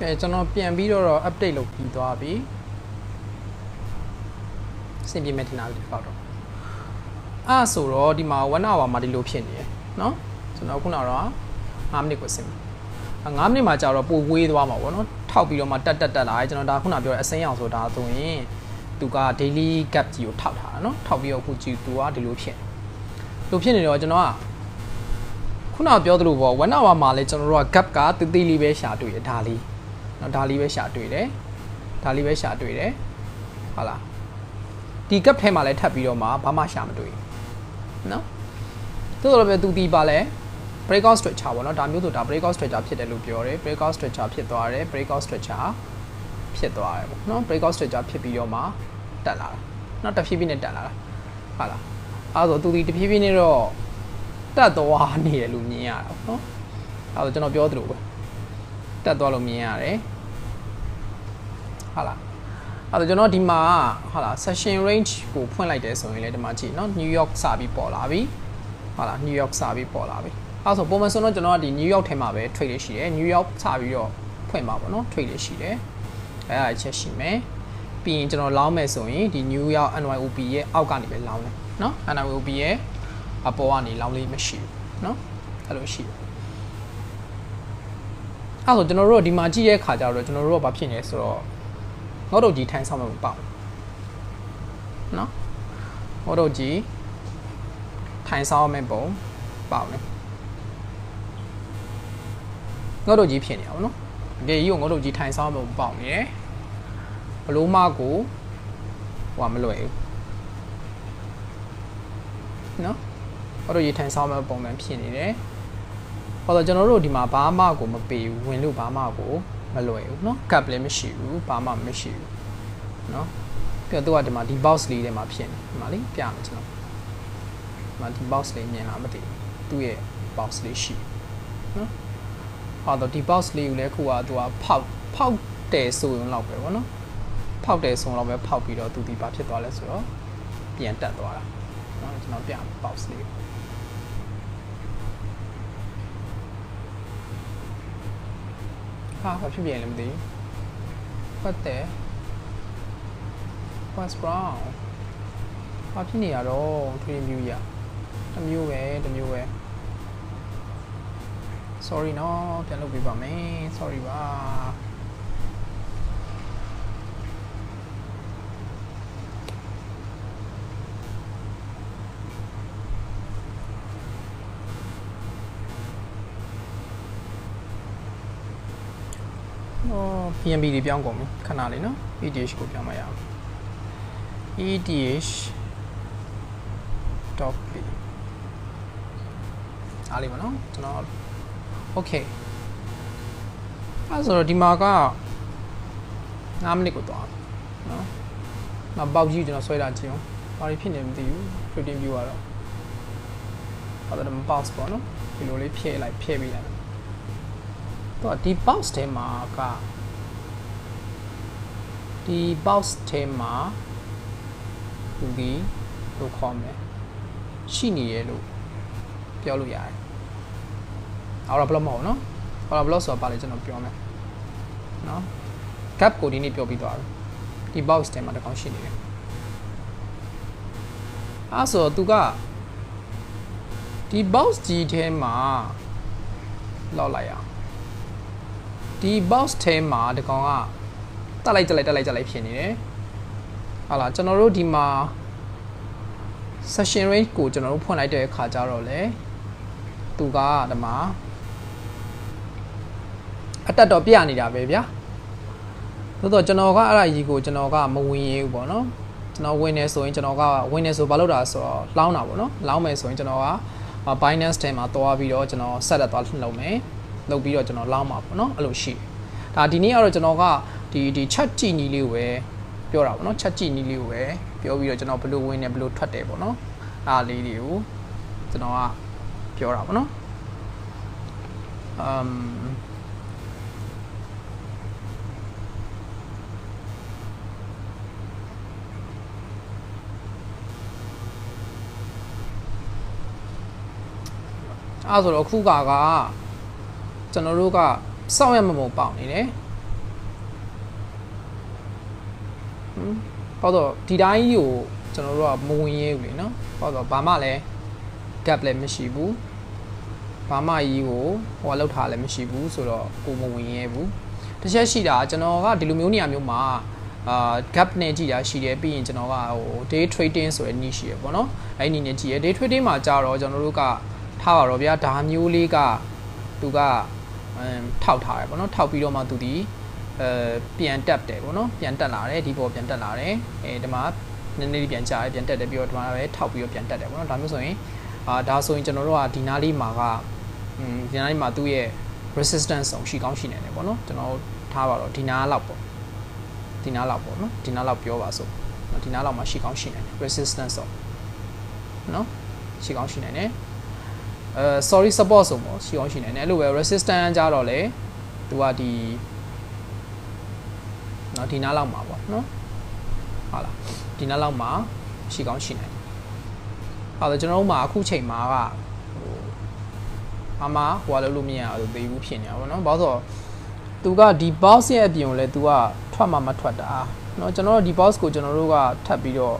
ကဲကျွန်တော်ပြန်ပြီးတော့ update လုပ်ပြီးသွားပြီအဆင်ပြေမယ်ထင်တာဒီပေါက်တော့အဲ့ဆိုတော့ဒီမှာ1 hour မှာဒီလိုဖြစ်နေရယ်เนาะကျွန်တော်ခုနကတော့5မိနစ်ကိုဆင်5မိနစ်မှာကြာတော့ပိုဝေးသွားမှာပေါ့နော်ထောက်ပြီးတော့မှတက်တက်တက်လာတယ်ကျွန်တော်ဒါခုနပြောတဲ့အစိမ်းအောင်ဆိုတာဆိုရင်သူက daily gap ကြီးကိုထောက်ထားတာเนาะထောက်ပြီးတော့အခုကြည့်သူကဒီလိုဖြစ်လိုဖြစ်နေတော့ကျွန်တော်ကခုနပြောသလိုပေါ့1 hour မှာလဲကျွန်တော်တို့က gap ကတည်တည်လေးပဲရှာတွေ့ရဒါလေး เนาะဒါလေးပဲရှာတွေ့တယ်ဒါလေးပဲရှာတွေ့တယ်ဟုတ်လားဒီ gap ထဲမှာလဲထပ်ပြီးတော့မှဘာမှရှာမတွေ့ဘူးเนาะသို့တော်ပဲသူတီးပါလဲ breakout structure ပေါ့နော်ဒါမျိုးဆိုဒါ breakout structure ဖြစ်တယ်လို့ပြောတယ် breakout structure ဖြစ်သွားတယ် breakout structure ဖြစ်သွားတယ်ပေါ့နော် breakout structure ဖြစ်ပြီးတော့မှတက်လာတာနော်တဖြည်းဖြည်းနဲ့တက်လာတာဟုတ်လားအဲဆိုသူဒီတဖြည်းဖြည်းနဲ့တော့တက်သွားနေတယ်လို့မြင်ရတာပေါ့နော်အဲဆိုကျွန်တော်ပြောသလိုပဲ တက်သွားလို့မြင်ရတယ်ဟုတ်လားအဲ့တော့ကျွန်တော်ဒီမှာဟာလား session range ကိုဖွင့်လိုက်တယ်ဆိုရင်လည်းဒီမှာကြည့်နော် New York စာပြီးပေါ်လာပြီဟာလား New York စာပြီးပေါ်လာပြီအဲ့ဆိုပုံမှန်ဆိုတော့ကျွန်တော်ကဒီ New York ထဲမှာပဲ trade လေးရှိတယ် New York စပြီးတော့ဖွင့်ပါပေါ့နော် trade လေးရှိတယ်အဲ့ဒါချက်ရှိမယ်ပြီးရင်ကျွန်တော်လောင်းမယ်ဆိုရင်ဒီ New York NYOB ရဲ့အောက်ကနေပဲလောင်းတယ်နော် NYOB ရဲ့အပေါ်ကနေလောင်းလေးမရှိဘူးနော်အဲ့လိုရှိတယ် အဲ့ဆိုကျွန်တော်တို့ဒီမှာကြည့်ရဲ့ခါကျတော့ကျွန်တော်တို့ကဘာဖြစ်နေလဲဆိုတော့ငေါတို့ကြီးထိုင်ဆောင်မှာပေါ့နော်ငေါတို့ကြီးထိုင်ဆောင်မဲ့ပုံပေါ့လေငေါတို့ကြီးဖြစ်နေအောင်နော်အကယ်ကြီးကိုငေါတို့ကြီးထိုင်ဆောင်မဲ့ပုံပေါ့နေတယ်ဘလို့မကိုဟိုမလွယ်ဘူးနော်ငေါတို့ကြီးထိုင်ဆောင်မဲ့ပုံစံဖြစ်နေတယ် ဟောတော့ကျွန်တော်တို့ဒီမှာဘာမှကိုမပေးဘူးဝင်လို့ဘာမှကိုမလွယ်ဘူးเนาะကပ်လည်းမရှိဘူးဘာမှမရှိဘူးเนาะပြီးတော့သူကဒီမှာဒီ box လေးထဲမှာဖြစ်နေဒီမှာလေးပြမယ်ကျွန်တော်ဒီမှာဒီ box လေးမြင်လားမသိဘူးသူ့ရဲ့ box လေးရှိเนาะဟောတော့ဒီ box လေးကိုလည်းခုကသူကဖောက်ဖောက်တယ်ဆိုရင်တော့ပဲဗောနော်ဖောက်တယ်ဆိုရင်တော့ပဲဖောက်ပြီးတော့သူဒီဘာဖြစ်သွားလဲဆိုတော့ပြန်တက်သွားတာเนาะကျွန်တော်ပြမယ် box လေး ဟာဘာဖြစ်ပြန်လဲမသိဘူး What the What's wrong ဘာဖြစ်နေရတော့ tree view ရတစ်မျိုးပဲတစ်မျိုးပဲ sorry နော်ပြန်လုပ်ပေးပါမယ် sorry ပါအော် PNB တွေပြောင်းကုန်ပြီခဏလေးနော် ETH ကိုပြောင်းမရအောင် ETH top p အားလေးပါနော်ကျွန်တော် okay အဲ့ဆိုတော့ဒီမှာက9မိနစ်ကိုသွားနော်မပေါက်ကြီးကျွန်တော်ဆွဲတာကြည့်အောင်ဘာတွေဖြစ်နေမသိဘူး trading view ကတော့ဘာလို့မပေါက်ပေါ့နော်ဒီလိုလေးဖြည့်လိုက်ဖြည့်ပေးလိုက်တော့ဒီ box ထဲမှာက ဒီ box ထဲမှာဒီဒီလို့ခေါ်မယ်ရှိနေရလို့ပြောလို့ရတယ်အော်ဘလော့မဟုတ်နော်အော်ဘလော့ဆိုတာပါလေကျွန်တော်ပြောမယ်နော် gap ကိုဒီနေ့ပြောပြီးသွားပြီဒီ box ထဲမှာတစ်ကောင်ရှိနေတယ်အဲ့ဆိုသူကဒီ box ကြီးထဲမှာလောက်လိုက်အောင်ဒီ box ထဲမှာဒီကောင်က တက်လိုက်တက်လိုက်တက်လိုက်တက်လိုက်ဖြစ်နေတယ်ဟာလာကျွန်တော်တို့ဒီမှာ session range ကိုကျွန်တော်တို့ဖွင့်လိုက်တဲ့အခါကျတော့လေသူကဒီမှာအတက်တော့ပြနေတာပဲဗျာသို့တော့ကျွန်တော်ကအဲ့ဒါကြီးကိုကျွန်တော်ကမဝင်ရဘူးပေါ့နော်ကျွန်တော်ဝင်နေဆိုရင်ကျွန်တော်ကဝင်နေဆိုဘာလုပ်တာဆိုတော့လောင်းတာပေါ့နော်လောင်းမယ်ဆိုရင်ကျွန်တော်က Binance ထဲမှာသွားပြီးတော့ကျွန်တော် set ရသွားလုပ်မယ်လုပ်ပြီးတော့ကျွန်တော်လောင်းမှာပေါ့နော်အဲ့လိုရှိဒါဒီနေ့ကတော့ကျွန်တော်က ဒီဒီ chat ကြည့်ညီလေးကိုပဲပြောတာပေါ့နော် chat ကြည့်ညီလေးကိုပဲပြောပြီးတော့ကျွန်တော်ဘယ်လိုဝင်နေဘယ်လိုထွက်တယ်ပေါ့နော်အားလေးတွေကိုကျွန်တော်ကပြောတာပေါ့နော်အမ်အဲ့ဆိုတော့အခုကကကျွန်တော်တို့ကစောင့်ရမမုံပေါက်နေတယ် ဟမ် ပေါ့တော့ဒီတိုင်းကြီးကိုကျွန်တော်တို့ကမဝင်ရဲဘူးလေနော်ပေါ့တော့ဘာမှလည်း gap လည်းမရှိဘူးဘာမှကြီးကိုဟိုလောက်ထားလည်းမရှိဘူးဆိုတော့ကိုမဝင်ရဲဘူးတစ်ချက်ရှိတာကျွန်တော်ကဒီလိုမျိုးနေရာမျိုးမှာအာ gap နဲ့ကြည့်တာရှိတယ်ပြီးရင်ကျွန်တော်ကဟို day trading ဆိုတဲ့ niche ရှိရပေါ့နော်အဲ့ဒီ niche နဲ့ကြည့်ရ day trading မှာကြာတော့ကျွန်တော်တို့ကထားပါတော့ဗျာဒါမျိုးလေးကသူကအမ်ထောက်ထားရပေါ့နော်ထောက်ပြီးတော့မှသူဒီ အဲပြန်တက်တယ်ပေါ့နော်ပြန်တက်လာတယ်ဒီပေါ်ပြန်တက်လာတယ်အဲဒီမှာနည်းနည်းလေးပြန်ကြာတယ်ပြန်တက်တယ်ပြီးတော့ဒီမှာပဲထောက်ပြီးတော့ပြန်တက်တယ်ပေါ့နော်ဒါမျိုးဆိုရင်အာဒါဆိုရင်ကျွန်တော်တို့ကဒီနားလေးမှာကอืมဒီနားလေးမှာသူ့ရဲ့ resistance ဆုံးရှိကောင်းရှိနေတယ်ပေါ့နော်ကျွန်တော်ထားပါတော့ဒီနားလောက်ပေါ့ဒီနားလောက်ပေါ့နော်ဒီနားလောက်ပြောပါစို့နော်ဒီနားလောက်မှာရှိကောင်းရှိနေတယ် resistance ဆုံးနော်ရှိကောင်းရှိနေတယ်အဲ sorry support ဆိုပေါ့ရှိကောင်းရှိနေတယ်အဲ့လိုပဲ resistance ကြတော့လေသူကဒီ နော်ဒီနားလောက်မှာပေါ့နော်ဟုတ်လားဒီနားလောက်မှာရှိကောင်းရှိနေတယ်ဟုတ်တယ်ကျွန်တော်တို့မှာအခုချိန်မှာကဟိုအမဟိုကလည်းလို့မရဘူးသေးဘူးဖြစ်နေတာပေါ့နော်ဘာလို့ဆိုတော့သူကဒီ box ရဲ့အပြင်ကိုလည်း तू ကထွက်မှမထွက်တာเนาะကျွန်တော်တို့ဒီ box ကိုကျွန်တော်တို့ကထပ်ပြီးတော့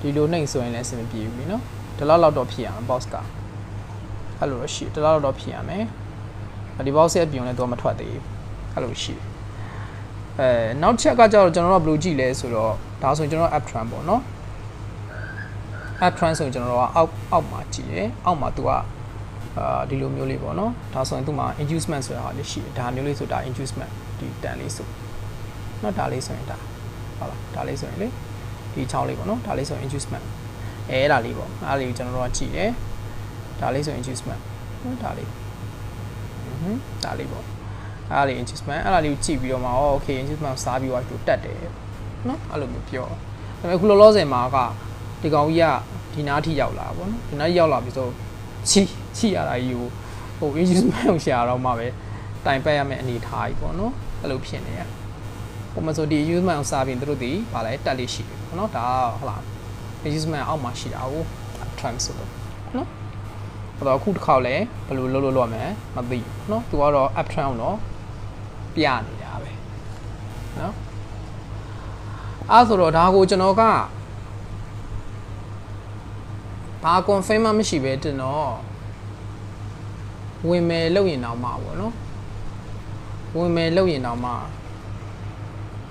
ဒီလိုနှိမ့်ဆိုရင်လည်းအဆင်မပြေဘူးလीเนาะဒီလောက်လောက်တော့ဖြစ်ရအောင် box ကအဲ့လိုတော့ရှိဒီလောက်လောက်တော့ဖြစ်ရမယ်ဒီ box ရဲ့အပြင်ကိုလည်း तू ကမထွက်သေးဘူးအဲ့လိုရှိ အဲနောက်ချက်ကကြတော့ကျွန်တော်တို့ကဘယ်လိုကြည့်လဲဆိုတော့ဒါဆိုရင်ကျွန်တော် app trend ပေါ့နော် app trend ဆိုရင်ကျွန်တော်တို့ကအောက်အောက်မှာကြည့်ရအောက်မှာ तू ကအာဒီလိုမျိုးလေးပေါ့နော်ဒါဆိုရင်သူ့မှာ inducement ဆိုတာဟာလေးရှိတယ်ဒါမျိုးလေးဆိုတာ inducement ဒီတန်လေးဆိုနော်ဒါလေးဆိုရင်ဒါဟုတ်လားဒါလေးဆိုရင်လေဒီ6လေးပေါ့နော်ဒါလေးဆိုရင် inducement အဲအဲ့ဒါလေးပေါ့အဲ့ဒါလေးကိုကျွန်တော်တို့ကကြည့်တယ်ဒါလေးဆိုရင် inducement နော်ဒါလေးဟွန်းဒါလေးပေါ့ အဲ့ဒါလေး adjustment အဲ့ဒါလေးကိုကြည့်ပြီးတော့မှဩ okay adjustment စားပြီးတော့သူတက်တယ်နော်အဲ့လိုမျိုးပြောဒါပေမဲ့ခုလောလောဆယ်မှာကဒီကောင်ကြီးကဒီနားထိရောက်လာပေါ့နော်ဒီနားရောက်လာပြီးဆိုချီချီရတာကြီးကိုဟို adjustment ကိုရှာတော့မှပဲတိုင်ပတ်ရမယ့်အနေထားကြီးပေါ့နော်အဲ့လိုဖြစ်နေရပုံမှန်ဆိုဒီ adjustment ကိုစားပြီးသူတို့ဒီဗာလဲတက်လေးရှိတယ်ပေါ့နော်ဒါဟုတ်လား adjustment အောက်မှာရှိတာကို trans ဆိုလို့နော်အဲ့တော့အခုတစ်ခါလဲဘယ်လိုလုပ်လို့လုပ်ရမလဲမသိနော်သူကတော့ uptrend အောင်တော့ ပြနေတာပဲနော်အဲ့ဆိုတော့ဒါကိုကျွန်တော်ကဘာ confirm မှမရှိပဲတင်တော့ဝင်မယ်လုပ်ရင်တော့မှာပေါ့နော်ဝင်မယ်လုပ်ရင်တော့မှာ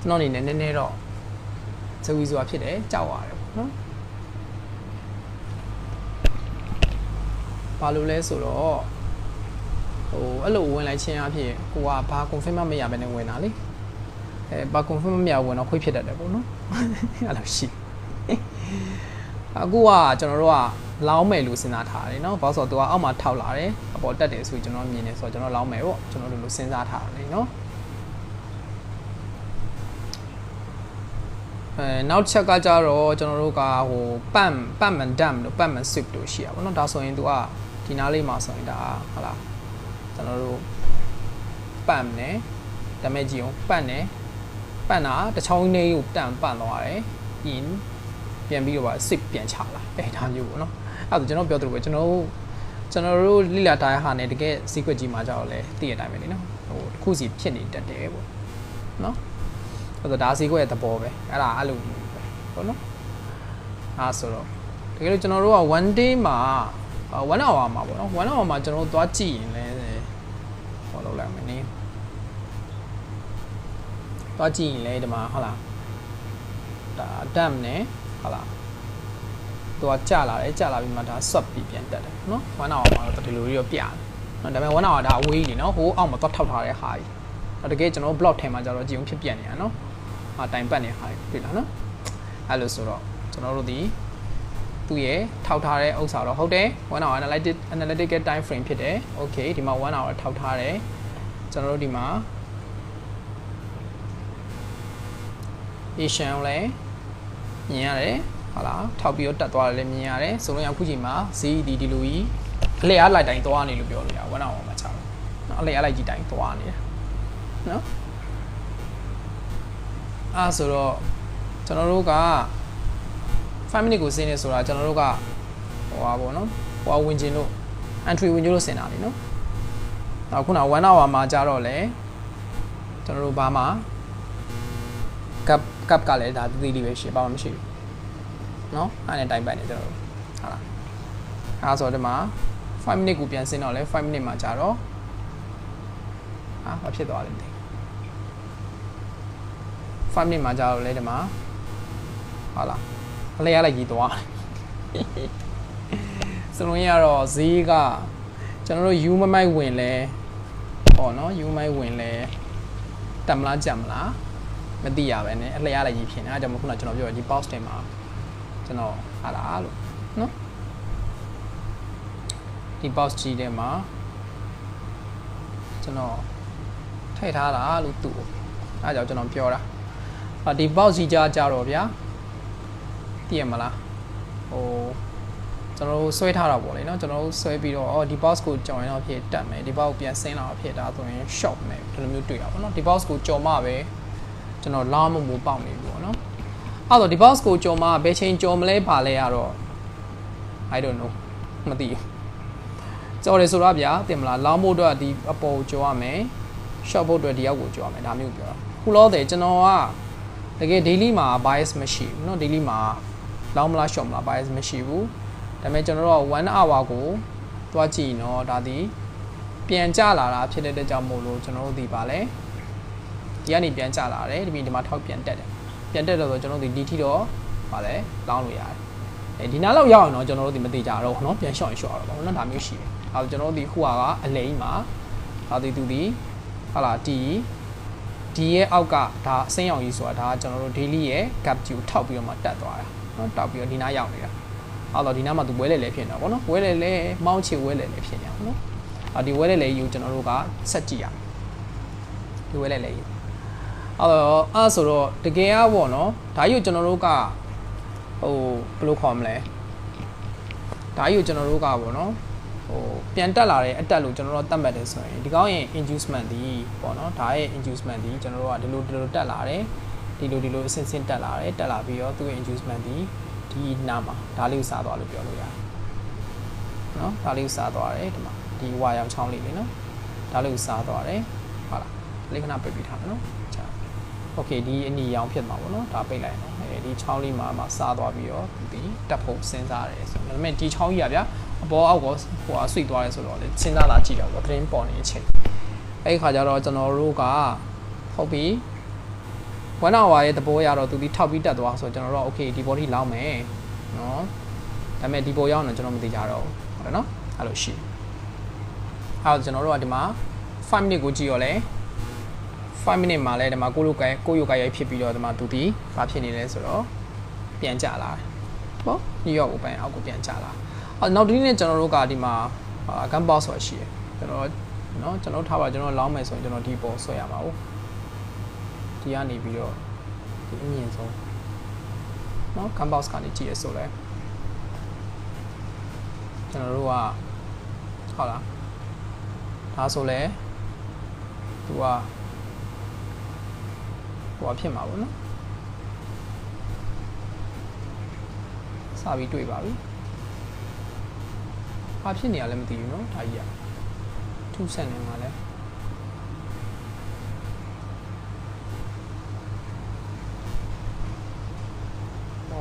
ကျွန်တော်အနေနဲ့နည်းနည်းတော့ဇဝီစွာဖြစ်တယ်ကြောက်ရတယ်ပေါ့နော်ဘာလို့လဲဆိုတော့ ဟိုအဲ့လိုဝင်လိုက်ခြင်းအဖြစ်ကိုကဘာ confirm မှမရဘဲနဲ့ဝင်တာလေအဲဘာ confirm မရဝင်တော့ခွေးဖြစ်တတ်တယ်ပေါ့နော်အဲ့လိုရှိအခုကကျွန်တော်တို့ကလောင်းမယ်လို့စဉ်းစားထားတယ်เนาะဘာလို့ဆိုတော့သူကအောက်မှာထောက်လာတယ်အပေါ်တက်တယ်ဆိုကျွန်တော်မြင်နေဆိုတော့ကျွန်တော်လောင်းမယ်ပေါ့ကျွန်တော်တို့လိုစဉ်းစားထားတယ်เนาะအဲနောက်ချက်ကကြတော့ကျွန်တော်တို့ကဟိုပတ်ပတ်မန်ဒမ်လို့ပတ်မန် swift လို့ရှိရပါတော့เนาะဒါဆိုရင်သူကဒီနားလေးမှာဆိုရင်ဒါဟုတ်လား ကျွန်တော်တို့ပတ်နဲ့ဒါမဲ့ကြည့်အောင်ပတ်နဲ့ပတ်တာတချောင်းနေကိုတန်ပတ်သွားတယ်ပြီးရင်ပြန်ပြီးတော့ပါစစ်ပြန်ချလာအဲဒါမျိုးပေါ့နော်အဲ့ဒါကျွန်တော်ပြောသလိုပဲကျွန်တော်ကျွန်တော်တို့လိလာတိုင်းဟာနဲ့တကယ် secret ကြီးမှာကြောက်လဲသိရတဲ့အတိုင်းပဲလေနော်ဟိုတစ်ခုစီဖြစ်နေတတ်တယ်ပေါ့နော်အဲ့ဒါဒါ secret ရဲ့သဘောပဲအဲ့ဒါအဲ့လိုပဲပေါ့နော်အားဆိုတော့တကယ်လို့ကျွန်တော်တို့က1 day မှာ1 hour မှာပေါ့နော်1 hour မှာကျွန်တော်တို့သွားကြည့်ရင်လည်းဟောလောက်လိုက်မယ်နေ သွားကြည့်ရင်လည်းဒီမှာဟုတ်လားဒါ dam နဲ့ဟုတ်လားသူကကြာလာတယ်ကြာလာပြီးမှဒါ swap ပြီးပြန်တက်တယ်နော်1 hour မှာတော့ဒီလိုကြီးတော့ပြတယ်နော်ဒါပေမဲ့1 hour ဒါအဝေးကြီးနော်ဟိုအောက်မှာတော့ထောက်ထားတဲ့ဟာကြီးတကယ်ကျွန်တော် block ထဲမှာကျတော့ကြည်ုံဖြစ်ပြနေရနော်ဟာတိုင်ပတ်နေတဲ့ဟာကြီးတွေ့လားနော်အဲ့လိုဆိုတော့ကျွန်တော်တို့ဒီသူ့ရဲ့ထောက်ထားတဲ့ဥစ္စာတော့ဟုတ်တယ်1 hour analytic analytical time frame ဖြစ်တယ် okay ဒီမှာ1 hour ထောက်ထားတယ်ကျွန်တော်တို့ဒီမှာ Asian ကိုလည်းမြင်ရတယ်ဟုတ်လားထောက်ပြီးတော့တက်သွားတယ်လည်းမြင်ရတယ်ဆိုတော့အခုချိန်မှာ ZD ဒီလိုကြီးအလဲအားလိုက်တိုင်းသွားနေလို့ပြောလို့ရဝမ်းအောင်မှာချာတော့နော်အလဲအားလိုက်ကြီးတိုင်းသွားနေတယ်နော်အားဆိုတော့ကျွန်တော်တို့က5 minute ကိုစင်းနေဆိုတာကျွန်တော်တို့ကဟိုပါပေါ့နော်ဟိုဝင်ခြင်းလို့ entry ဝင်ကြလို့စင်တာလीနော်နောက်ခုန1 hour မှာကြာတော့လေကျွန်တော်တို့ဘာမှ gap cup ကလည်းဒါတည်တည်လေးပဲရှိပါမှမရှိဘူးเนาะအဲ့နဲ့တိုင်ပိုင်နေကျွန်တော်တို့ဟာလားအဲ့ဒါဆိုဒီမှာ5 minute ကိုပြန်ဆင်းတော့လဲ5 minute မှာကြာတော့ဟာဘာဖြစ်သွားလဲမသိ5 minute မှာကြာတော့လဲဒီမှာဟာလားအလဲရလိုက်ကြီးသွားတယ်စလုံးရတော့ဈေးကကျွန်တော်တို့ U မမိုက်ဝင်လဲပေါ့နော် U မိုက်ဝင်လဲတက်မလားကြက်မလား မသိရပဲねအလျားလည်းကြီးဖြစ်နေအဲဒါကြောင့်မို့ခုနကကျွန်တော်ပြောဒီ post တင်မှာကျွန်တော်ဟာလားလို့နော်ဒီ post ကြီးထဲမှာကျွန်တော်ထည့်ထားတာလို့သူ့အဲဒါကြောင့်ကျွန်တော်ပြောတာအာဒီ box ကြီးကြားကြတော့ဗျာသိရမလားဟိုကျွန်တော်တို့ဆွဲထားတာပေါ့လေเนาะကျွန်တော်တို့ဆွဲပြီးတော့အော်ဒီ box ကိုကြောင်ရင်တော့ဖြစ်တက်မယ်ဒီ box ကိုပြန်ဆင်းလာတော့ဖြစ်ဒါဆိုရင် shop မယ်ဒီလိုမျိုးတွေ့ရပါဘောเนาะဒီ box ကိုကြော်မှပဲ ကျွန်တော်လာမမိုးပေါက်နေပြီပေါ့เนาะအဲ့တော့ဒီ box ကိုကြော်မှဘယ်ချိန်ကြော်မလဲပါလဲရတော့ I don't know မသိဘူးကြော်တယ်ဆိုတော့ဗျာတင်မလားလောင်းဖို့အတွက်ဒီအပေါ်ကိုကြော်ရမယ် short ဖို့အတွက်ဒီရောက်ကိုကြော်ရမယ်ဒါမျိုးပြောတာခုလောတယ်ကျွန်တော်ကတကယ် daily မှာ bias မရှိဘူးเนาะ daily မှာလောင်းမလား short မလား bias မရှိဘူးဒါပေမဲ့ကျွန်တော်တို့က1 hour ကိုတွားကြည့်နော်ဒါဒီပြန်ကြလာတာဖြစ်တဲ့အတွက်ကြောင့်မို့လို့ကျွန်တော်တို့ဒီပါလဲ ဒီကနေပြန်ကြလာတယ်ဒီပြင်ဒီမှာထောက်ပြန်တက်တယ်ပြန်တက်တော့ဆိုကျွန်တော်တို့ဒီဒီထီတော့ပါလဲလောင်းလို့ရတယ်အဲဒီနားလောက်ရောက်အောင်တော့ကျွန်တော်တို့ဒီမသေးကြတော့เนาะပြန်ရှော့ရင်ရှော့ရတော့ဗောနော်ဒါမျိုးရှိတယ်အဲဒါကျွန်တော်တို့ဒီခုကအလိမ့်မှာဒါဒီသူဒီဟာလာဒီဒီရဲ့အောက်ကဒါအစိမ်းရောင်ကြီးဆိုတာဒါကကျွန်တော်တို့ daily ရဲ့ gap ကြီးကိုထောက်ပြီးတော့မှတက်သွားတာเนาะတောက်ပြီးတော့ဒီနားရောက်နေတာအဲ့တော့ဒီနားမှာသူဝဲလေလေဖြစ်နေတာဗောနော်ဝဲလေလေမောင်းချေဝဲလေလေဖြစ်နေတာဗောနော်အော်ဒီဝဲလေလေယူကျွန်တော်တို့ကဆက်ကြည့်ရဒီဝဲလေလေယူ အဲ့တော့အဲ့ဆိုတော့တကယ်อ่ะဗောနော်ဒါကြီးကိုကျွန်တော်တို့ကဟိုဘယ်လိုခေါ်မလဲဒါကြီးကိုကျွန်တော်တို့ကဗောနော်ဟိုပြန်တက်လာတဲ့အတက်လို့ကျွန်တော်တို့သတ်မှတ်တယ်ဆိုရင်ဒီကောင်းရင် inducement ဒီပေါ့နော်ဒါရဲ့ inducement ဒီကျွန်တော်တို့ကဒီလိုဒီလိုတက်လာတယ်ဒီလိုဒီလိုအဆင့်ဆင့်တက်လာတယ်တက်လာပြီးတော့သူ့ရဲ့ inducement ဒီဒီနားမှာဒါလေးကိုစားသွားလို့ပြောလို့ရတယ်နော်ဒါလေးကိုစားသွားတယ်ဒီမှာဒီဝါရောင်ချောင်းလေးလေနော်ဒါလေးကိုစားသွားတယ်ဟုတ်လားလေးခဏပိတ်ပြီးထားမယ်နော်ချာ โอเคဒီအနီရောင်ဖြစ်မှာပေါ့နော်ဒါပိတ်လိုက်နော်အဲဒီချောင်းလေးမှာမှာစားသွားပြီးတော့ဒီတက်ဖို့စဉ်းစားတယ်ဆိုတော့ဒါပေမဲ့ဒီချောင်းကြီးကဗျာအပေါ်အောက်ကောဟိုဟာဆွိသွားတယ်ဆိုတော့လေစဉ်းစားလာကြည့်တော့ဗောသတင်းပေါ်နေတဲ့အချိန်အဲ့ဒီခါကျတော့ကျွန်တော်တို့ကဟုတ်ပြီ1 hour ရဲ့သဘောရတော့သူဒီထောက်ပြီးတက်သွားဆိုတော့ကျွန်တော်တို့ okay ဒီ body လောင်းမယ်နော်ဒါပေမဲ့ဒီပေါ်ရောက်တော့ကျွန်တော်မသိကြတော့ဘူးဟုတ်တယ်နော်အဲ့လိုရှိအဲ့တော့ကျွန်တော်တို့ကဒီမှာ5 minute ကိုကြည့်ရောလဲ 5 minute မှာလဲဒီမှာကိုလိုကဲကိုယိုကဲရိုက်ဖြစ်ပြီးတော့ဒီမှာသူဒီဘာဖြစ်နေလဲဆိုတော့ပြန်ကြလာတယ်ပေါ့ညရော့ကိုပိုင်းအောက်ကိုပြန်ကြလာအော်နောက်ဒီနေ့ကျွန်တော်တို့ကဒီမှာဂမ်ဘောက်ဆိုတာရှိတယ်ကျွန်တော်နော်ကျွန်တော်ထားပါကျွန်တော်လောင်းမယ်ဆိုရင်ကျွန်တော်ဒီပေါ်ဆွဲရမှာဟုတ်ဒီကနေပြီးတော့ဒီအမြင့်ဆုံးနော် canvas ကနေကြည့်ရဆိုလဲကျွန်တော်တို့ကဟုတ်လားဒါဆိုလဲသူက ဟိုဖြစ်မှာပေါ့နော်စပြီးတွေ့ပါပြီဘာဖြစ်နေရလဲမသိဘူးနော်ဒါကြီးကထူးဆန်းနေမှာလဲ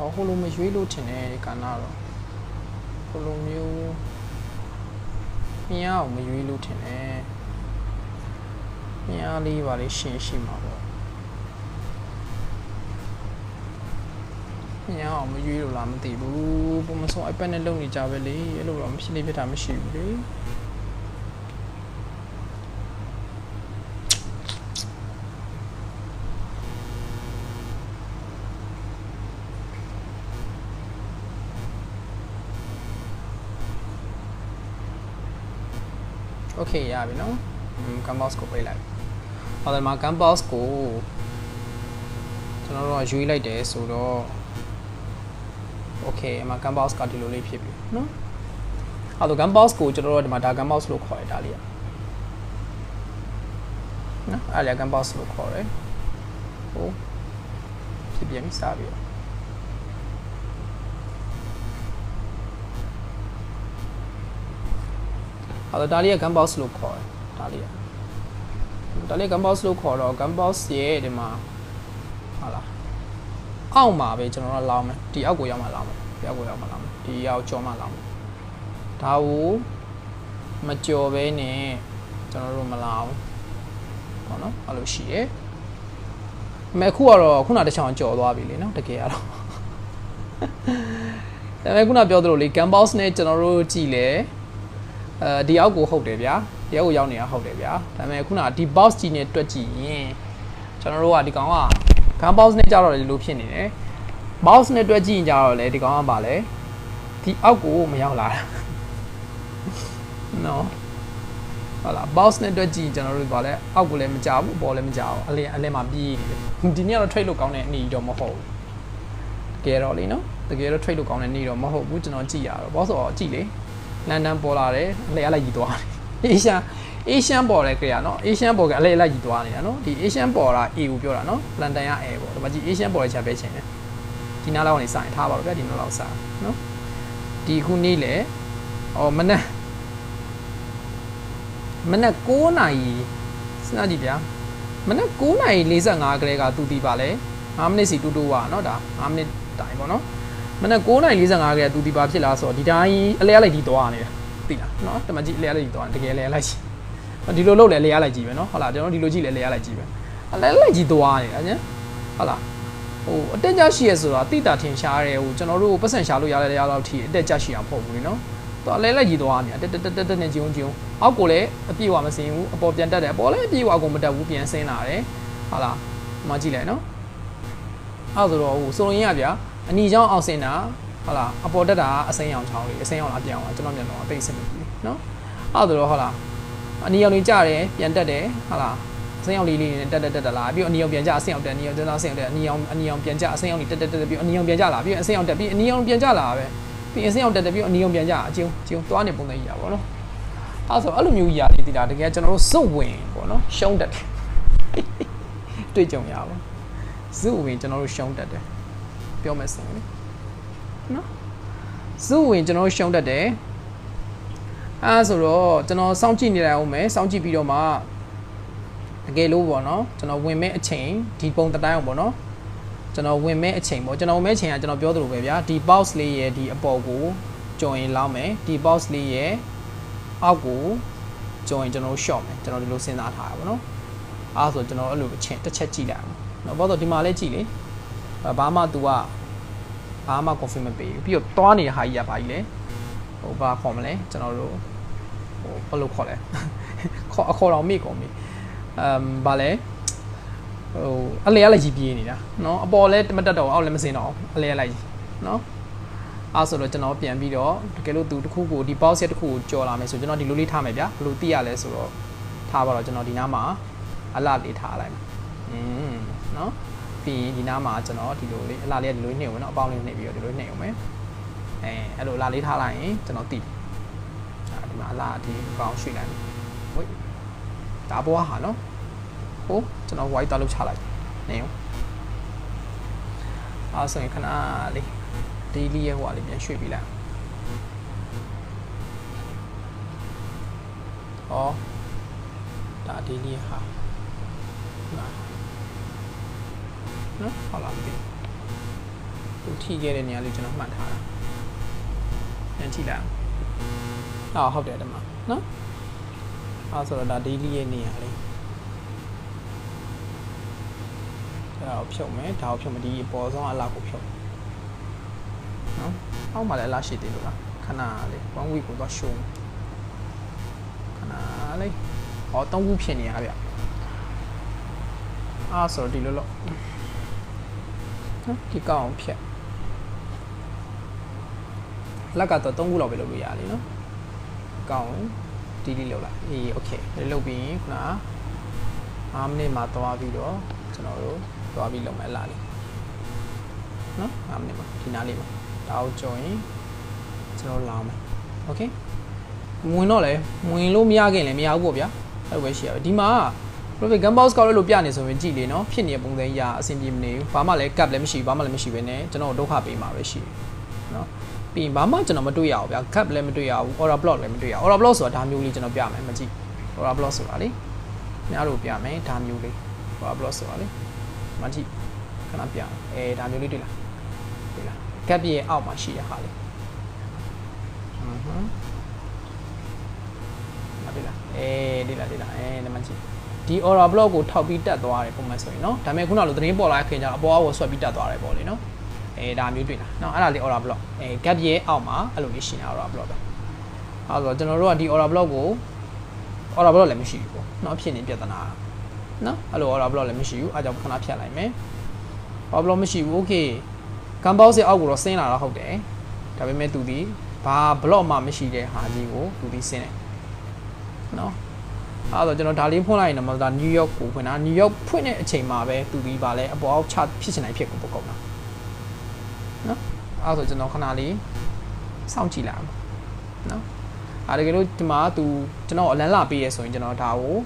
ော်ဟိုလိုမရွေးလို့ထင်တယ်ကဏ္ဍတော့ဟိုလိုမျိုးမြင်အောင်မရွေးလို့ထင်တယ်မြင်အားလေးပါလေးရှင်းရှိမှာပေါ့ မြင်အောင်မရွေးလို့လားမသိဘူးပုံမဆုံး iPad နဲ့လုပ်နေကြပဲလေအဲ့လိုတော့မဖြစ်နေဖြစ်တာမရှိဘူးလေโอเคရပြီနော် canvas ကိုပိတ်လိုက်ဟောဒီမှာ canvas ကိုကျွန်တော်တို့ကရွေးလိုက်တယ်ဆိုတော့ okay အမှ canvas ကဒီလိုလေးဖြစ်ပြီနော်အဲ့တော့ canvas ကိုကျွန်တော်တို့ဒီမှာဒါ canvas လို့ခေါ်ရတာလေးอ่ะနော်အဲ့ဒါ canvas လို့ခေါ်တယ်ဟိုဖြစ်ပြန်ပြီစပြီအဲ့တော့ဒါလေးက canvas လို့ခေါ်တယ်ဒါလေးကဒါလေး canvas လို့ခေါ်တော့ canvas ရဲ့ဒီမှာဟာလား အောက်မှာပဲကျွန်တော်တို့လောင်းမယ်ဒီအောက်ကိုရောက်မှလောင်းမယ်ဒီအောက်ကိုရောက်မှလောင်းမယ်ဒီအောက်ကျော်မှလောင်းမယ်ဒါကိုမကြော်ဘဲနဲ့ကျွန်တော်တို့မလောင်းဘောနော်အဲ့လိုရှိရယ်မဲခုကတော့ခုနတစ်ချောင်းကြော်သွားပြီလေနော်တကယ်ကတော့ဒါပေမဲ့ခုနပြောသလိုလေ Campus နဲ့ကျွန်တော်တို့ကြည်လဲအဲဒီအောက်ကိုဟုတ်တယ်ဗျာဒီအောက်ကိုရောက်နေတာဟုတ်တယ်ဗျာဒါပေမဲ့ခုနဒီ box ကြီးနဲ့တွက်ကြည့်ရင်ကျွန်တော်တို့ကဒီကောင်က Campus နဲ့ကြတော့လေလို့ဖြစ်နေတယ် box နဲ့တွက်ကြည့်ရင်ကြတော့လေဒီကောင်ကပါလေဒီအောက်ကိုမရောက်လာတာနော်ဟုတ်လား box နဲ့တွက်ကြည့်ရင်ကျွန်တော်တို့ပါလေအောက်ကိုလည်းမကြဘူးအပေါ်လည်းမကြဘူးအလင်းအလင်းမှာပြေးနေတယ်ဒီနေ့ကတော့ trade လို့ကောင်းတဲ့အနေတော့မဟုတ်ဘူးတကယ်တော့လေနော်တကယ်တော့ trade လို့ကောင်းတဲ့အနေတော့မဟုတ်ဘူးကျွန်တော်ကြည့်ရတော့ဘောဆိုတော့ကြည့်လေလန်ဒန်ပေါ်လာတယ်အလဲအလိုက်ကြီးသွားတယ်အေရှ န်အေရှန်ပေါ်တယ်ကြရနော်အေရှန်ပေါ်ကအလဲအလိုက်ကြီးသွားနေတာနော်ဒီအေရှန်ပေါ်တာ A ကိုပြောတာနော်လန်ဒန်က A ပေါ့ဒါမှကြည့်အေရှန်ပေါ်တဲ့ချက်ပဲချင်းတယ်ဒီနားလောက်ကနေစရင်ထားပါတော့ဗျဒီနားလောက်စနော်ဒီခုနေ့လေအော်မနေ့မနေ့9နာရီစဉ်းစားကြည့်ဗျာမနေ့9နာရီ45ကလေးကသူတီပါလဲ5မိနစ်စီတူတူပါเนาะဒါ5မိနစ်တိုင်ပေါ့เนาะမနေ့9နာရီ45ကလေးကသူတီပါဖြစ်လာဆိုတော့ဒီတိုင်းအလဲအလိုက်ဒီသွားနေတာသိလားเนาะတမကြီးအလဲအလိုက်ဒီသွားတကယ်လဲအလိုက်ရှိ ဒီလိုလုပ်လဲလဲရလိုက်ကြည့်ပဲเนาะဟုတ်လားကျွန်တော်ဒီလိုကြည့်လဲလဲရလိုက်ကြည့်ပဲအလဲလိုက်ကြီးသွားနေတာညဟုတ်လားဟိုအတက်ကြရှိရဆိုတာတိတာထင်ရှားတယ်ဟိုကျွန်တော်တို့ပတ်စံရှာလို့ရတဲ့ရလောက်ထိအတက်ကြရှိအောင်မဟုတ်ဘူးเนาะတော့အလဲလိုက်ကြီးသွားနေတာတက်တက်တက်တက်နဲ့ဂျုံဂျုံအောက်ကိုလည်းအပြည့်ဝမစင်ဘူးအပေါ်ပြန်တက်တယ်အပေါ်လည်းအပြည့်ဝအကုန်မတက်ဘူးပြန်ဆင်းလာတယ်ဟုတ်လားမကြည့်လိုက်နော်အဲ့ဆိုတော့ဟိုစုံရင်ရဗျာအနီချောင်းအောင်စင်တာဟုတ်လားအပေါ်တက်တာအစိမ်းရောင်ချောင်းလေးအစိမ်းရောင်လားပြောင်းသွားကျွန်တော်မျက်နှာအပိတ်စင်ပြီနော်အဲ့ဆိုတော့ဟုတ်လား အနီရောင်လေးကြတယ်ပြန်တက်တယ်ဟုတ်လားအစိမ်းရောင်လေးလေးနဲ့တက်တက်တက်တက်လာပြီးအနီရောင်ပြန်ကြအစိမ်းရောင်တက်အနီရောင်တက်အစိမ်းရောင်တက်အနီရောင်အနီရောင်ပြန်ကြအစိမ်းရောင်လေးတက်တက်တက်ပြီးအနီရောင်ပြန်ကြလာပြီးအစိမ်းရောင်တက်ပြီးအနီရောင်ပြန်ကြလာပဲပြီးအစိမ်းရောင်တက်တက်ပြီးအနီရောင်ပြန်ကြအကျုံကျုံသွားနေပုံလေးကြီးတာပေါ့နော်အဲ့ဆိုအဲ့လိုမျိုးကြီးရာလေးတည်တာတကယ်ကျွန်တော်တို့စုပ်ဝင်ပေါ့နော်ရှုံးတတ်တယ်တွေ့ကြုံရပါစုပ်ဝင်ကျွန်တော်တို့ရှုံးတတ်တယ်ပြောမယ်ဆိုရင်နော်စုပ်ဝင်ကျွန်တော်တို့ရှုံးတတ်တယ် အဲ့ဆိုတော့ကျွန်တော်စောင့်ကြည့်နေလိုက်အောင်မယ်စောင့်ကြည့်ပြီးတော့မှတကယ်လို့ပေါ့နော်ကျွန်တော်ဝင်မဲ့အချိန်ဒီပုံတတိုင်းအောင်ပေါ့နော်ကျွန်တော်ဝင်မဲ့အချိန်ပေါ့ကျွန်တော်ဝင်မဲ့အချိန်ကကျွန်တော်ပြောသလိုပဲဗျာဒီ box လေးရဲ့ဒီအပေါ်ကိုကြော်ရင်လောင်းမယ်ဒီ box လေးရဲ့အောက်ကိုကြော်ရင်ကျွန်တော် short မယ်ကျွန်တော်ဒီလိုစဉ်းစားထားတာပေါ့နော်အားဆိုကျွန်တော်အဲ့လိုအချိန်တစ်ချက်ကြည့်လိုက်အောင်နော်ဘာလို့ဒီမှာလဲကြည့်လေဘာမှ तू ကဘာမှ confirm မပေးဘူးပြီးတော့တွားနေတဲ့ဟာကြီးကဘာကြီးလဲဟိုဘာခေါ်မလဲကျွန်တော်တို့ဟို ဘယ်လိုခေါ်လဲခေါ်အခေါ်တော်မိကုန်ပြီအမ်ဘာလဲဟိုအလဲအလိုက်ကြီးပြေးနေတာเนาะအပေါ်လဲမတက်တော့အောက်လည်းမစင်တော့အလဲအလိုက်ကြီးเนาะအားဆိုတော့ကျွန်တော်ပြန်ပြီးတော့တကယ်လို့သူတစ်ခုကိုဒီ box set တစ်ခုကိုကြော်လာမယ်ဆိုကျွန်တော်ဒီလိုလေးထားမယ်ဗျာဘယ်လိုသိရလဲဆိုတော့ထားပါတော့ကျွန်တော်ဒီနားမှာအလှလေးထားလိုက်မယ်อืมเนาะပြီးရင်ဒီနားမှာကျွန်တော်ဒီလိုလေးအလှလေးကဒီလိုနှိမ့်ဝင်เนาะအပေါင်းလေးနှိမ့်ပြီးတော့ဒီလိုနှိမ့်အောင်မယ်အဲအဲ့လိုအလှလေးထားလိုက်ရင်ကျွန်တော်သိတယ် ဒီမှာအလားဒီကောင်ရွှေ့လိုက်ဝိတ်ဒါဘွားဟာနော်ဟိုကျွန်တော် white တောက်လောက်ချလိုက်နေရောအားဆိုရင်ခဏလေး daily ရဲ့ဟိုအလေးပြန်ရွှေ့ပြီးလိုက်ဩဒါ daily ဟာနော်ဟုတ်လားသူထိခဲ့တဲ့နေရာလေးကျွန်တော်မှတ်ထားတာပြန်ကြည့်လိုက် အောင်ဟုတ်တယ်ဒီမှာနော်အားဆိုတော့ဒါ daily ရဲ့နေရာလေးဒါကိုဖြုတ်မယ်ဒါကိုဖြုတ်မယ်ဒီအပေါ်ဆုံးအလားကိုဖြုတ်နော်အောက်မှာလည်းအလားရှိသေးလို့လားခဏလေး1 week ကိုတော့ show ခဏလေးဟော3ခုဖြစ်နေရဗျအားဆိုတော့ဒီလိုလို့နော်ဒီကောင်ဖြတ်လက်ကတော့3ခုလောက်ပဲလုပ်လို့ရလေနော် ကောင်ဒီလေးလောက်လိုက်အေး okay လေးလုပ်ပြီးခုန5မိနစ်မှာသွားပြီးတော့ကျွန်တော်တို့သွားပြီးလုပ်မယ်လာလေးနော်5မိနစ်မှာဒီနားလေးမှာဒါကိုကြော်ရင်ကျွန်တော်လောင်းမယ်โอเคဝင်တော့လေဝင်လို့မရခင်လည်းမရဘူးပေါ့ဗျာအဲ့လိုပဲရှိရပဲဒီမှာ profit gun box ကောက်လို့ပြနေဆိုရင်ကြည်လေနော်ဖြစ်နေတဲ့ပုံစံကြီးအဆင်ပြေမနေဘူးဘာမှလည်း cap လည်းမရှိဘူးဘာမှလည်းမရှိဘဲနဲ့ကျွန်တော်ဒုက္ခပေးမှာပဲရှိတယ်နော် ပြီးရင်ဘာမှကျွန်တော်မတွေ့ရဘူးဗျာ cap လည်းမတွေ့ရဘူး order block လည်းမတွေ့ရ order block ဆိုတာဒါမျိုးလေးကျွန်တော်ပြမယ်မကြည့် order block ဆိုတာလေများတို့ပြမယ်ဒါမျိုးလေး order block ဆိုတာလေမကြည့်ခဏ ခဏပြအဲဒါမျိုးလေးတွေ့လားတွေ့လား gap ရဲ့အောက်မှာရှိတဲ့ဟာလေးอือဟမ်မတွေ့လားအေးတွေ့လားတွေ့လားအဲနံပါတ်ကြည့်ဒီ aura block ကိုထောက်ပြီးတက်သွားတယ်ပုံမှန်ဆိုရင်เนาะဒါပေမဲ့ခုနလိုသတင်းပေါ်လာခင်ကျတော့အပေါ်အောက်ကိုဆွဲပြီးတက်သွားတယ်ပေါ့လေเนาะ အဲဒါမျိုးတွေ့လားเนาะအဲ့ဒါလေး aura block အဲ gap ရဲ့အောက်မှာအဲ့လိုလေးရှိနေတာ aura block ပဲအဲ့တော့ကျွန်တော်တို့ကဒီ aura block ကို aura block လည်းမရှိဘူးပေါ့เนาะဖြစ်နေပြဿနာเนาะအဲ့လို aura block လည်းမရှိဘူးအားကြောင့်ခဏဖြတ်လိုက်မယ် aura block မရှိဘူး okay ကမ်ပေါက်စစ်အောက်ကိုတော့ဆင်းလာတော့ဟုတ်တယ်ဒါပေမဲ့သူဒီဘာ block မှမရှိတဲ့ဟာကြီးကိုသူဒီဆင်းတယ်เนาะအဲ့တော့ကျွန်တော်ဒါလေးဖွင့်လိုက်ရင်တော့ဒါ New York ကိုဖွင့်တာ New York ဖွင့်တဲ့အချိန်မှာပဲသူဒီပါလဲအပေါ်အောက်ချဖြစ်ချင်တိုင်းဖြစ်ကိုပုတ်ကုန်တာ เนาะအဲ့တော့ကျွန်တော်ခဏလေးစောင့်ကြည့်လိုက်အောင်เนาะအားတကယ်လို့ဒီမှာသူကျွန်တော်အလန်းလာပေးရဆိုရင်ကျွန်တော်ဒါကို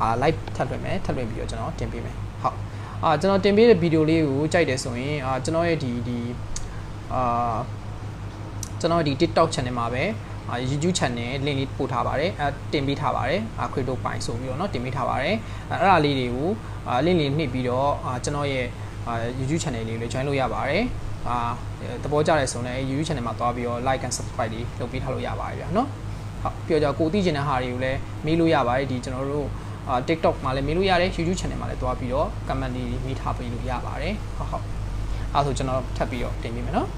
အာ live ထပ်လွှင့်မယ်ထပ်လွှင့်ပြီးတော့ကျွန်တော်တင်ပေးမယ်ဟုတ်အာကျွန်တော်တင်ပေးတဲ့ဗီဒီယိုလေးကိုကြိုက်တယ်ဆိုရင်အာကျွန်တော်ရဲ့ဒီဒီအာကျွန်တော်ဒီ TikTok channel မှာပဲအာ YouTube channel link လေးပို့ထားပါတယ်အဲတင်ပေးထားပါတယ်အာ crypto ပိုင်ဆိုပြီးတော့เนาะတင်ပေးထားပါတယ်အဲအဲ့ဒါလေးတွေကိုအာ link လေးနှိပ်ပြီးတော့အာကျွန်တော်ရဲ့အာ YouTube channel လေးကိုလည်း join လုပ်ရပါတယ် အာသဘောကျတယ်ဆိုရင် YouTube channel မှာသွားပြီးတော့ like and subscribe တွေလုပ်ပေးထားလို့ရပါတယ်ဗျာနော်ဟုတ်ပြီးတော့ကြောကိုသိချင်တဲ့ဟာတွေကိုလည်းမေးလို့ရပါတယ်ဒီကျွန်တော်တို့အာ TikTok မှာလည်းမေးလို့ရတယ် YouTube channel မှာလည်းသွားပြီးတော့ comment တွေမိထားပေးလို့ရပါတယ်ဟုတ်ဟုတ်အဲဆိုကျွန်တော်ထပ်ပြီးတော့တင်ပေးမယ်နော်